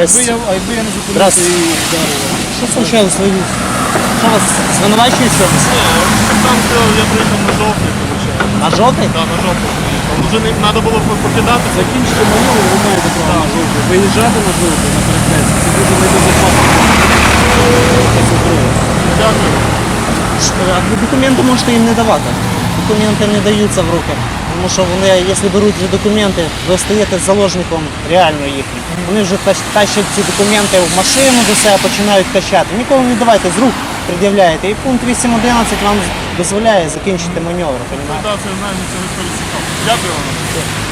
Якби я, а якби я не зупинився Здравствуйте. і вдарив. Що случилось? Ви що вас звинувачують чомусь? Там я приїхав на жовтий, виходить. На жовтий? Так, на жовтий. Вже не треба було покидати. Закінчити маневр, ви маєте право на жовтий. Виїжджати на жовтий, на перехресті. Це дуже небезпечно. Дякую. А документи можете їм не давати. Документи не даються в руки. Тому що вони, якщо беруть вже документи, ви стаєте заложником реально їхнім. Вони вже тащ- тащать ці документи в машину до себе, починають качати. Ніколи не давайте з рук, пред'являєте. І пункт 8.11 вам дозволяє закінчити маневр. Дякую вам.